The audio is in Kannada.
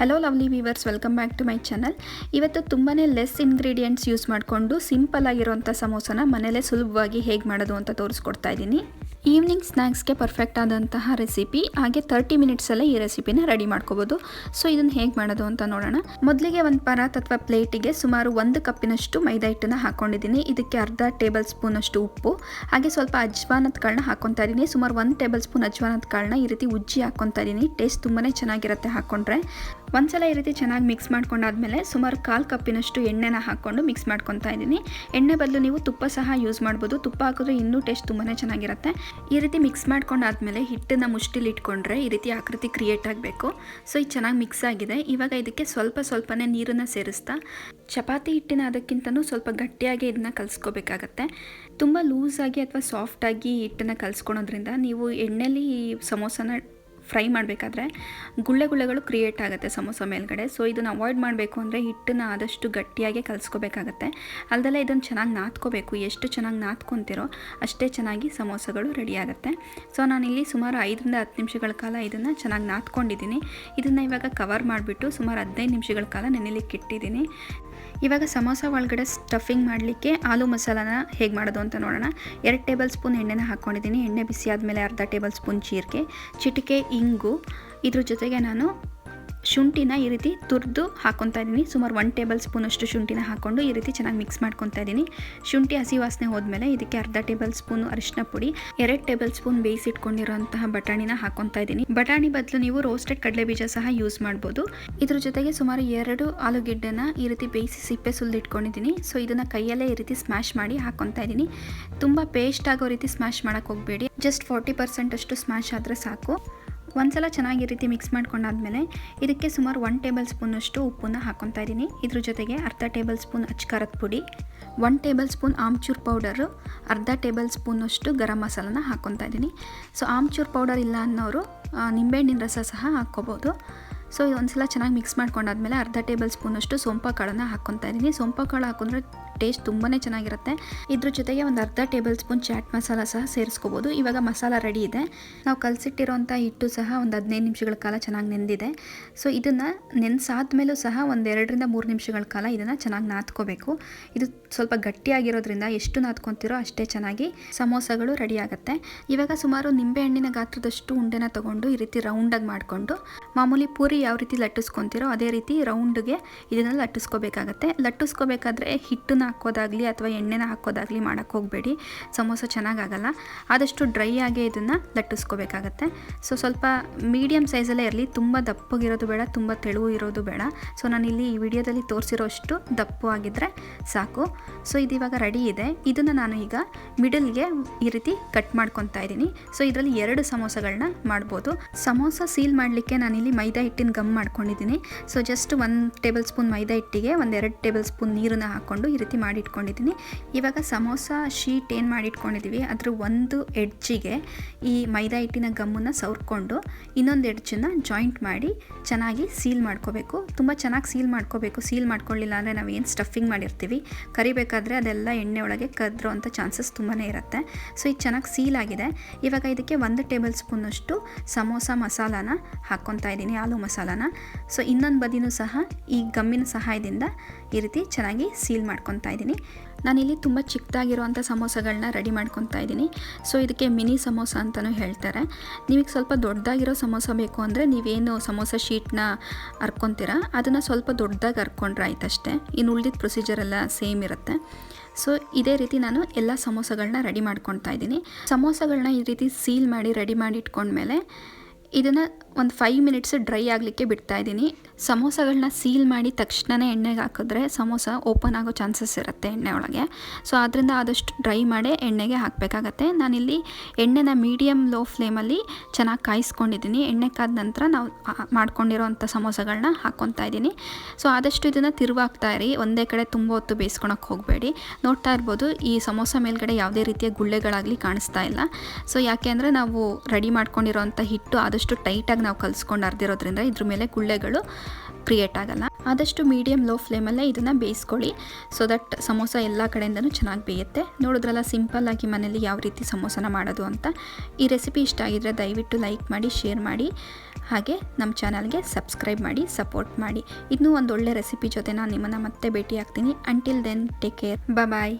Hello lovely viewers welcome back to my channel ಇವತ್ತು ತುಂಬಾ ಲೆಸ್ ಇಂಗ್ರೀಡಿಯೆಂಟ್ಸ್ ಯೂಸ್ ಮಾಡಿಕೊಂಡು ಸಿಂಪಲ್ ಆಗಿರೋಂಥ ಸಮೋಸನ ಮನೇಲೇ ಸುಲಭವಾಗಿ ಹೇಗೆ ಮಾಡೋದು ಅಂತ ತೋರಿಸ್ಕೊಡ್ತಾ ಇದ್ದೀನಿ. ಈವ್ನಿಂಗ್ ಸ್ನ್ಯಾಕ್ಸ್ಗೆ ಪರ್ಫೆಕ್ಟ್ ಆದಂತಹ ರೆಸಿಪಿ ಹಾಗೆ ತರ್ಟಿ ಮಿನಿಟ್ಸಲ್ಲೇ ಈ ರೆಸಿಪಿನ ರೆಡಿ ಮಾಡ್ಕೋಬೋದು. ಸೊ ಇದನ್ನು ಹೇಗೆ ಮಾಡೋದು ಅಂತ ನೋಡೋಣ. ಮೊದಲಿಗೆ ಒಂದು ಪರಾತ್ ಅಥವಾ ಪ್ಲೇಟಿಗೆ ಸುಮಾರು ಒಂದು ಕಪ್ಪಿನಷ್ಟು ಮೈದಾ ಹಿಟ್ಟನ್ನು ಹಾಕ್ಕೊಂಡಿದ್ದೀನಿ ಇದಕ್ಕೆ ಅರ್ಧ ಟೇಬಲ್ ಸ್ಪೂನಷ್ಟು ಉಪ್ಪು, ಹಾಗೆ ಸ್ವಲ್ಪ ಅಜ್ವಾನದ ಕಾಳನ್ನ ಹಾಕ್ಕೊತಾ ಇದ್ದೀನಿ. ಸುಮಾರು ಒಂದು ಟೇಬಲ್ ಸ್ಪೂನ್ ಅಜ್ವಾನದ ಕಾಳನ್ನ ಈ ರೀತಿ ಉಜ್ಜಿ ಹಾಕ್ಕೊತಾ ಇದ್ದೀನಿ. ಟೇಸ್ಟ್ ತುಂಬಾ ಚೆನ್ನಾಗಿರುತ್ತೆ ಹಾಕ್ಕೊಂಡ್ರೆ ಒಂದ್ಸಲ ಈ ರೀತಿ ಚೆನ್ನಾಗಿ ಮಿಕ್ಸ್ ಮಾಡ್ಕೊಂಡಾದ್ಮೇಲೆ ಸುಮಾರು ಕಾಲು ಕಪ್ಪಿನಷ್ಟು ಎಣ್ಣೆನ ಹಾಕ್ಕೊಂಡು ಮಿಕ್ಸ್ ಮಾಡ್ಕೊತಾ ಇದ್ದೀನಿ. ಎಣ್ಣೆ ಬದಲು ನೀವು ತುಪ್ಪ ಸಹ ಯೂಸ್ ಮಾಡ್ಬೋದು. ತುಪ್ಪ ಹಾಕಿದ್ರೆ ಇನ್ನೂ ಟೇಸ್ಟ್ ತುಂಬಾ ಚೆನ್ನಾಗಿರುತ್ತೆ. ಈ ರೀತಿ ಮಿಕ್ಸ್ ಮಾಡ್ಕೊಂಡಾದ್ಮೇಲೆ ಹಿಟ್ಟನ್ನ ಮುಷ್ಟಿಲಿ ಇಟ್ಕೊಂಡ್ರೆ ಈ ರೀತಿ ಆಕೃತಿ ಕ್ರಿಯೇಟ್ ಆಗಬೇಕು. ಸೊ ಇದು ಚೆನ್ನಾಗಿ ಮಿಕ್ಸ್ ಆಗಿದೆ. ಇವಾಗ ಇದಕ್ಕೆ ಸ್ವಲ್ಪ ಸ್ವಲ್ಪನೇ ನೀರನ್ನು ಸೇರಿಸ್ತಾ, ಚಪಾತಿ ಹಿಟ್ಟಿನ ಅದಕ್ಕಿಂತನೂ ಸ್ವಲ್ಪ ಗಟ್ಟಿಯಾಗಿ ಇದನ್ನ ಕಲಿಸ್ಕೋಬೇಕಾಗತ್ತೆ. ತುಂಬ ಲೂಸಾಗಿ ಅಥವಾ ಸಾಫ್ಟಾಗಿ ಹಿಟ್ಟನ್ನು ಕಲಿಸ್ಕೊಳೋದ್ರಿಂದ ನೀವು ಎಣ್ಣೆಲಿ ಸಮೋಸನ ಫ್ರೈ ಮಾಡಬೇಕಾದ್ರೆ ಗುಳ್ಳೆ ಗುಳ್ಳೆಗಳು ಕ್ರಿಯೇಟ್ ಆಗುತ್ತೆ ಸಮೋಸ ಮೇಲ್ಗಡೆ. ಸೊ ಇದನ್ನು ಅವಾಯ್ಡ್ ಮಾಡಬೇಕು ಅಂದರೆ ಹಿಟ್ಟನ್ನು ಆದಷ್ಟು ಗಟ್ಟಿಯಾಗಿ ಕಲಿಸ್ಕೋಬೇಕಾಗತ್ತೆ. ಅಲ್ದೆಲ್ಲ ಇದನ್ನು ಚೆನ್ನಾಗಿ ನಾದ್ಕೋಬೇಕು ಎಷ್ಟು ಚೆನ್ನಾಗಿ ನಾದ್ಕೊತಿರೋ ಅಷ್ಟೇ ಚೆನ್ನಾಗಿ ಸಮೋಸಗಳು ರೆಡಿ ಆಗುತ್ತೆ. ಸೊ ನಾನಿಲ್ಲಿ ಸುಮಾರು ಐದರಿಂದ ಹತ್ತು ನಿಮಿಷಗಳ ಕಾಲ ಇದನ್ನು ಚೆನ್ನಾಗಿ ನಾದ್ಕೊಂಡಿದ್ದೀನಿ ಇದನ್ನು ಇವಾಗ ಕವರ್ ಮಾಡಿಬಿಟ್ಟು ಸುಮಾರು ಹದಿನೈದು ನಿಮಿಷಗಳ ಕಾಲ ನೆನೆಲಿಕ್ಕೆ ಇಟ್ಟಿದ್ದೀನಿ ಇವಾಗ ಸಮೋಸ ಒಳಗಡೆ ಸ್ಟಫಿಂಗ್ ಮಾಡಲಿಕ್ಕೆ ಆಲೂ ಮಸಾಲಾನ ಹೇಗೆ ಮಾಡೋದು ಅಂತ ನೋಡೋಣ. ಎರಡು ಟೇಬಲ್ ಸ್ಪೂನ್ ಎಣ್ಣೆನ ಹಾಕ್ಕೊಂಡಿದ್ದೀನಿ ಎಣ್ಣೆ ಬಿಸಿ ಆದಮೇಲೆ ಅರ್ಧ ಟೇಬಲ್ ಸ್ಪೂನ್ ಜೀರಿಗೆ, ಚಿಟಿಕೆ, ಇಂಗು. ಇದ್ರ ಜೊತೆಗೆ ನಾನು ಶುಂಠಿನ ಈ ರೀತಿ ತುರಿದು ಹಾಕ್ಕೊತಾ ಇದ್ದೀನಿ. ಸುಮಾರು ಒನ್ ಟೇಬಲ್ ಸ್ಪೂನಷ್ಟು ಶುಂಠಿನ ಹಾಕ್ಕೊಂಡು ಈ ರೀತಿ ಚೆನ್ನಾಗಿ ಮಿಕ್ಸ್ ಮಾಡ್ಕೊತಾ ಇದ್ದೀನಿ. ಶುಂಠಿ ಹಸಿ ವಾಸನೆ ಹೋದ್ಮೇಲೆ ಇದಕ್ಕೆ ಅರ್ಧ ಟೇಬಲ್ ಸ್ಪೂನ್ ಅರಿಶಿನ ಪುಡಿ, ಎರಡು ಟೇಬಲ್ ಸ್ಪೂನ್ ಬೇಯಿಸಿಟ್ಕೊಂಡಿರುವಂತಹ ಬಟಾಣಿನ ಹಾಕ್ಕೊತಾ ಇದ್ದೀನಿ. ಬಟಾಣಿ ಬದಲು ನೀವು ರೋಸ್ಟೆಡ್ ಕಡಲೆ ಬೀಜ ಸಹ ಯೂಸ್ ಮಾಡ್ಬೋದು. ಇದ್ರ ಜೊತೆಗೆ ಸುಮಾರು ಎರಡು ಆಲೂಗೆಡ್ಡೆನ ಈ ರೀತಿ ಬೇಯಿಸಿ ಸಿಪ್ಪೆ ಸುಲಿದು ಇಟ್ಕೊಂಡಿದ್ದೀನಿ. ಸೊ ಇದನ್ನು ಕೈಯಲ್ಲೇ ಈ ರೀತಿ ಸ್ಮ್ಯಾಶ್ ಮಾಡಿ ಹಾಕ್ಕೊತಾ ಇದ್ದೀನಿ. ತುಂಬ ಪೇಸ್ಟ್ ಆಗೋ ರೀತಿ ಸ್ಮ್ಯಾಶ್ ಮಾಡೋಕ್ಕೆ ಹೋಗಬೇಡಿ. ಜಸ್ಟ್ ಫಾರ್ಟಿ ಪರ್ಸೆಂಟ್ ಅಷ್ಟು ಸ್ಮ್ಯಾಶ್ ಆದರೆ ಸಾಕು. ಒಂದ್ಸಲ ಚೆನ್ನಾಗಿ ರೀತಿ ಮಿಕ್ಸ್ ಮಾಡ್ಕೊಂಡಾದ್ಮೇಲೆ ಇದಕ್ಕೆ ಸುಮಾರು ಒನ್ ಟೇಬಲ್ ಸ್ಪೂನಷ್ಟು ಉಪ್ಪನ್ನು ಹಾಕ್ಕೊತಾ ಇದ್ದೀನಿ. ಇದ್ರ ಜೊತೆಗೆ ಅರ್ಧ ಟೇಬಲ್ ಸ್ಪೂನ್ ಅಚ್ಕಾರದ ಪುಡಿ one tablespoon amchur powder ಅರ್ಧ ಟೇಬಲ್ ಸ್ಪೂನಷ್ಟು ಗರಂ ಮಸಾಲನ ಹಾಕ್ಕೊತಾ ಇದ್ದೀನಿ. ಸೊ ಆಮ್ಚೂರ್ ಪೌಡರ್ ಇಲ್ಲ ಅನ್ನೋರು ನಿಂಬೆಹಣ್ಣಿನ ರಸ ಸಹ ಹಾಕ್ಕೋಬೋದು. ಸೊ ಇದೊಂದ್ಸಲ ಚೆನ್ನಾಗಿ ಮಿಕ್ಸ್ ಮಾಡ್ಕೊಂಡಾದ್ಮೇಲೆ ಅರ್ಧ ಟೇಬಲ್ ಸ್ಪೂನಷ್ಟು ಸೊಂಪ ಕಾಳನ್ನು ಹಾಕ್ಕೊತಾ ಇದ್ದೀನಿ. ಸೊಂಪ ಹಾಕೊಂಡ್ರೆ ಟೇಸ್ಟ್ ತುಂಬಾ ಚೆನ್ನಾಗಿರುತ್ತೆ. ಇದ್ರ ಜೊತೆಗೆ ಒಂದು ಅರ್ಧ ಟೇಬಲ್ ಸ್ಪೂನ್ ಚಾಟ್ ಮಸಾಲ ಸಹ ಸೇರಿಸ್ಕೋಬೋದು. ಇವಾಗ ಮಸಾಲ ರೆಡಿ ಇದೆ. ನಾವು ಕಲಸಿಟ್ಟಿರೋಂಥ ಹಿಟ್ಟು ಸಹ ಒಂದು ಹದಿನೈದು ನಿಮಿಷಗಳ ಕಾಲ ಚೆನ್ನಾಗಿ ನೆಂದಿದೆ. ಸೊ, ಇದನ್ನು ನೆನೆಸಾದ್ಮೇಲೂ ಸಹ ಒಂದು ಎರಡರಿಂದ ಮೂರು ನಿಮಿಷಗಳ ಕಾಲ ಇದನ್ನು ಚೆನ್ನಾಗಿ ನಾದ್ಕೋಬೇಕು. ಇದು ಸ್ವಲ್ಪ ಗಟ್ಟಿಯಾಗಿರೋದ್ರಿಂದ ಎಷ್ಟು ನಾದ್ಕೊತಿರೋ ಅಷ್ಟೇ ಚೆನ್ನಾಗಿ ಸಮೋಸಗಳು ರೆಡಿ ಆಗುತ್ತೆ. ಇವಾಗ ಸುಮಾರು ನಿಂಬೆಹಣ್ಣಿನ ಗಾತ್ರದಷ್ಟು ಉಂಡೆನ ತಗೊಂಡು ಈ ರೀತಿ ರೌಂಡಾಗಿ ಮಾಡಿಕೊಂಡು, ಮಾಮೂಲಿ ಪೂರಿ ಯಾವ ರೀತಿ ಲಟ್ಟಿಸ್ಕೊತಿರೋ ಅದೇ ರೀತಿ ರೌಂಡ್ಗೆ ಇದನ್ನು ಲಟ್ಟಿಸ್ಕೋಬೇಕಾಗತ್ತೆ. ಲಟ್ಟಿಸ್ಕೋಬೇಕಾದ್ರೆ ಹಿಟ್ಟನ್ನ ಹಾಕೋದಾಗಲಿ ಅಥವಾ ಎಣ್ಣೆನ ಹಾಕೋದಾಗಲಿ ಮಾಡೋಕ್ಕೆ ಹೋಗಬೇಡಿ. ಸಮೋಸ ಚೆನ್ನಾಗಾಗಲ್ಲ. ಆದಷ್ಟು ಡ್ರೈ ಆಗೇ ಇದನ್ನು ಲಟ್ಟಿಸ್ಕೋಬೇಕಾಗತ್ತೆ. ಸೊ ಸ್ವಲ್ಪ ಮೀಡಿಯಮ್ ಸೈಜಲ್ಲೇ ಇರಲಿ. ತುಂಬ ದಪ್ಪಗಿರೋದು ಬೇಡ, ತುಂಬ ತೆಳುವು ಇರೋದು ಬೇಡ. ಸೊ ನಾನಿಲ್ಲಿ ಈ ವಿಡಿಯೋದಲ್ಲಿ ತೋರಿಸಿರೋಷ್ಟು ದಪ್ಪು ಆಗಿದ್ದರೆ ಸಾಕು. ಸೊ ಇದು ರೆಡಿ ಇದೆ. ಇದನ್ನು ನಾನು ಈಗ ಮಿಡಲ್ಗೆ ಈ ರೀತಿ ಕಟ್ ಮಾಡ್ಕೊತಾ ಇದ್ದೀನಿ. ಸೊ ಇದರಲ್ಲಿ ಎರಡು ಸಮೋಸಗಳನ್ನ ಮಾಡ್ಬೋದು. ಸಮೋಸ ಸೀಲ್ ಮಾಡಲಿಕ್ಕೆ ನಾನಿಲ್ಲಿ ಮೈದಾ ಹಿಟ್ಟಿನ ಗಮ್ ಮಾಡ್ಕೊಂಡಿದ್ದೀನಿ. ಸೊ ಜಸ್ಟ್ ಒಂದು ಟೇಬಲ್ ಸ್ಪೂನ್ ಮೈದಾ ಹಿಟ್ಟಿಗೆ ಒಂದೆರಡು ಟೇಬಲ್ ಸ್ಪೂನ್ ನೀರನ್ನು ಹಾಕ್ಕೊಂಡು ಈ ರೀತಿ ಮಾಡಿಟ್ಕೊಂಡಿದ್ದೀನಿ. ಇವಾಗ ಸಮೋಸ, ಶೀಟ್ ಏನು ಮಾಡಿಟ್ಕೊಂಡಿದ್ದೀವಿ ಅದರ ಒಂದು ಎಡ್ಜಿಗೆ ಈ ಮೈದಾ ಹಿಟ್ಟಿನ ಗಮ್ಮನ್ನು ಸವರ್ಕೊಂಡು ಇನ್ನೊಂದು ಎಡ್ಜನ್ನು ಜಾಯಿಂಟ್ ಮಾಡಿ ಚೆನ್ನಾಗಿ ಸೀಲ್ ಮಾಡ್ಕೋಬೇಕು. ತುಂಬ ಚೆನ್ನಾಗಿ ಸೀಲ್ ಮಾಡ್ಕೋಬೇಕು. ಸೀಲ್ ಮಾಡ್ಕೊಳ್ಳಿಲ್ಲ ಅಂದರೆ ನಾವು ಏನು ಸ್ಟಫಿಂಗ್ ಮಾಡಿರ್ತೀವಿ. ಕರಿಬೇಕಾದ್ರೆ ಅದೆಲ್ಲ ಎಣ್ಣೆ ಒಳಗೆ ಕದ್ರೋ ಅಂಥ ಚಾನ್ಸಸ್ ತುಂಬಾ ಇರುತ್ತೆ. ಸೊ ಇದು ಚೆನ್ನಾಗಿ ಸೀಲ್ ಆಗಿದೆ. ಇವಾಗ ಇದಕ್ಕೆ ಒಂದು ಟೇಬಲ್ ಸ್ಪೂನಷ್ಟು ಸಮೋಸ ಮಸಾಲಾನ ಹಾಕ್ಕೊತಾ ಇದ್ದೀನಿ, ಆಲೂ ಮಸಾಲಾನ. ಸೊ ಇನ್ನೊಂದು ಬದಿನೂ ಸಹ ಈ ಗಮ್ಮಿನ ಸಹಾಯದಿಂದ ಈ ರೀತಿ ಚೆನ್ನಾಗಿ ಸೀಲ್ ಮಾಡ್ಕೊತಾ ಇದ್ದೀನಿ. ನಾನಿಲ್ಲಿ ತುಂಬ ಚಿಕ್ಕದಾಗಿರುವಂಥ ಸಮೋಸಗಳನ್ನ ರೆಡಿ ಮಾಡ್ಕೊತಾ ಇದ್ದೀನಿ. ಸೊ ಇದಕ್ಕೆ ಮಿನಿ ಸಮೋಸ ಅಂತಲೂ ಹೇಳ್ತಾರೆ. ನಿಮಗೆ ಸ್ವಲ್ಪ ದೊಡ್ಡದಾಗಿರೋ ಸಮೋಸ ಬೇಕು ಅಂದರೆ ನೀವೇನು ಸಮೋಸ ಶೀಟ್ನ ಹರ್ಕೊತೀರ ಅದನ್ನು ಸ್ವಲ್ಪ ದೊಡ್ಡದಾಗಿ ಹರ್ಕೊಂಡ್ರೆ ಆಯ್ತಷ್ಟೇ. ಇನ್ನು ಉಳಿದಿದ್ದ ಪ್ರೊಸೀಜರ್ ಎಲ್ಲ ಸೇಮ್ ಇರುತ್ತೆ. ಸೊ ಇದೇ ರೀತಿ ನಾನು ಎಲ್ಲ ಸಮೋಸಗಳನ್ನ ರೆಡಿ ಮಾಡ್ಕೊತಾ ಇದ್ದೀನಿ. ಸಮೋಸಗಳನ್ನ ಈ ರೀತಿ ಸೀಲ್ ಮಾಡಿ, ರೆಡಿ ಮಾಡಿ ಇಟ್ಕೊಂಡ್ಮೇಲೆ ಇದನ್ನು ಒಂದು ಫೈವ್ ಮಿನಿಟ್ಸ್ ಡ್ರೈ ಆಗಲಿಕ್ಕೆ ಬಿಡ್ತಾ ಇದ್ದೀನಿ. ಸಮೋಸಗಳನ್ನ ಸೀಲ್ ಮಾಡಿ ತಕ್ಷಣವೇ ಎಣ್ಣೆಗೆ ಹಾಕಿದ್ರೆ ಸಮೋಸ ಓಪನ್ ಆಗೋ ಚಾನ್ಸಸ್ ಇರುತ್ತೆ ಎಣ್ಣೆ ಒಳಗೆ ಸೊ ಆದ್ದರಿಂದ ಆದಷ್ಟು ಡ್ರೈ ಮಾಡಿ ಎಣ್ಣೆಗೆ ಹಾಕಬೇಕಾಗತ್ತೆ. ನಾನಿಲ್ಲಿ ಎಣ್ಣೆನ ಮೀಡಿಯಮ್ ಲೋ ಫ್ಲೇಮಲ್ಲಿ ಚೆನ್ನಾಗಿ ಕಾಯಿಸ್ಕೊಂಡಿದ್ದೀನಿ. ಎಣ್ಣೆ ಕಾದ ನಂತರ ನಾವು ಮಾಡ್ಕೊಂಡಿರೋವಂಥ ಸಮೋಸಗಳನ್ನ ಹಾಕ್ಕೊತಾ ಇದ್ದೀನಿ. ಸೊ, ಆದಷ್ಟು ಇದನ್ನು ತಿರುವಾಗ್ತಾ ಇರಿ. ಒಂದೇ ಕಡೆ ತುಂಬ ಹೊತ್ತು ಬೇಯಿಸ್ಕೊಳಕ್ಕೆ ಹೋಗಬೇಡಿ. ನೋಡ್ತಾ ಇರ್ಬೋದು, ಈ ಸಮೋಸ ಮೇಲ್ಗಡೆ ಯಾವುದೇ ರೀತಿಯ ಗುಳ್ಳೆಗಳಾಗಲಿ ಕಾಣಿಸ್ತಾ ಇಲ್ಲ. ಸೊ, ಯಾಕೆ ಅಂದರೆ ನಾವು ರೆಡಿ ಮಾಡ್ಕೊಂಡಿರೋವಂಥ ಹಿಟ್ಟು ಆದಷ್ಟು ಟೈಟಾಗಿ ನಾವು ಕಲಿಸ್ಕೊಂಡು ಅರ್ದಿರೋದ್ರಿಂದ ಇದ್ರ ಮೇಲೆ ಗುಳ್ಳೆಗಳು ಕ್ರಿಯೇಟ್ ಆಗಲ್ಲ. ಆದಷ್ಟು ಮೀಡಿಯಮ್ ಲೋ ಫ್ಲೇಮಲ್ಲೇ ಇದನ್ನು ಬೇಯಿಸ್ಕೊಳ್ಳಿ. ಸೊ ದಟ್ ಸಮೋಸ ಎಲ್ಲ ಕಡೆಯಿಂದನೂ ಚೆನ್ನಾಗಿ ಬೇಯುತ್ತೆ. ನೋಡಿದ್ರಲ್ಲ ಸಿಂಪಲ್ಲಾಗಿ ಮನೇಲಿ ಯಾವ ರೀತಿ ಸಮೋಸನ ಮಾಡೋದು ಅಂತ. ಈ ರೆಸಿಪಿ ಇಷ್ಟ ಆಗಿದ್ರೆ ದಯವಿಟ್ಟು ಲೈಕ್ ಮಾಡಿ ಶೇರ್ ಮಾಡಿ. ಹಾಗೆ ನಮ್ಮ ಚಾನಲ್ಗೆ ಸಬ್ಸ್ಕ್ರೈಬ್ ಮಾಡಿ ಸಪೋರ್ಟ್ ಮಾಡಿ. ಇನ್ನೂ ಒಂದು ಒಳ್ಳೆ ರೆಸಿಪಿ ಜೊತೆ ನಾನು ನಿಮ್ಮನ್ನು ಮತ್ತೆ ಭೇಟಿ ಆಗ್ತೀನಿ until then take care bye